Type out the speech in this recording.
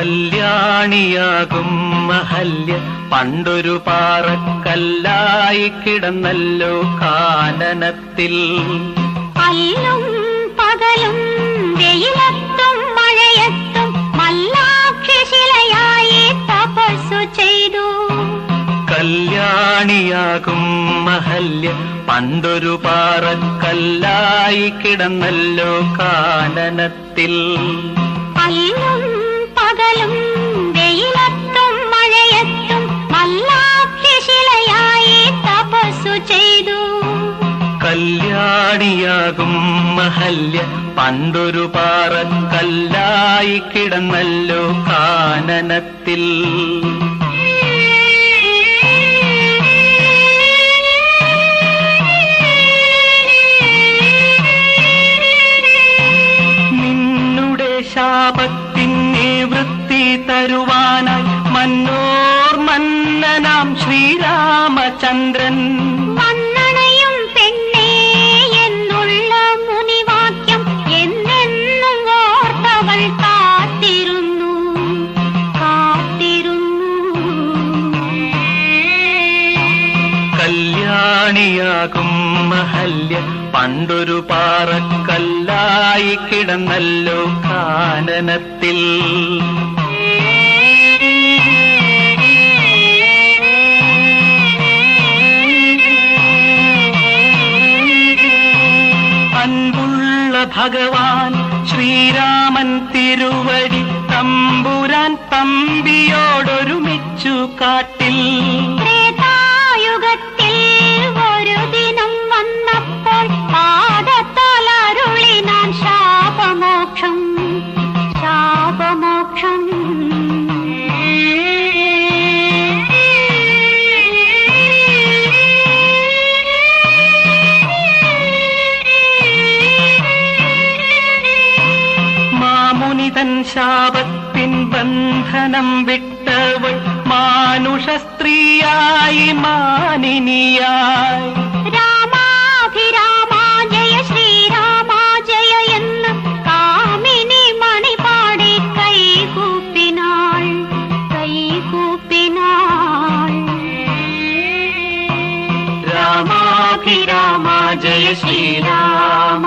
കല്യാണിയാകും മഹല്യ. പണ്ടൊരു പാറക്കല്ലായി കിടന്നല്ലോ കാനനത്തിൽ. അല്ലും പകലും വെയിലത്തും മഴയത്തും മല്ലാക്ഷശിലയായി തപസ്സു ചെയ്തു. കല്യാണിയാകും മഹല്യ. പണ്ടൊരു പാറക്കല്ലായി കിടന്നല്ലോ കാനനത്തിൽ. അല്ലും കല്യാണിയാകും മഹല്യ. പണ്ടൊരു പാറക്കല്ലായി കിടന്നല്ലോ കാനനത്തിൽ. നിന്നുടെ ശാപത്തിന് വൃത്തി തരുവാനായി മന്നോർ മന്നനാം ശ്രീരാമചന്ദ്രൻ. കല്യാണിയാകും മഹല്യ. പണ്ടൊരു പാറക്കല്ലായി കിടന്നല്ലോ കാനനത്തിൽ. അൻപുള്ള ഭഗവാൻ ശ്രീരാമൻ തിരുവടി തമ്പുരാൻ തമ്പിയോടൊരുമിച്ചു കാട്ടിൽ. ശാപത്തിൻ ബന്ധനം വിട്ടവൾ മാനുഷ സ്ത്രീയായി മാനിനിയായി രാമാഭിരാമ ജയ ശ്രീരാമ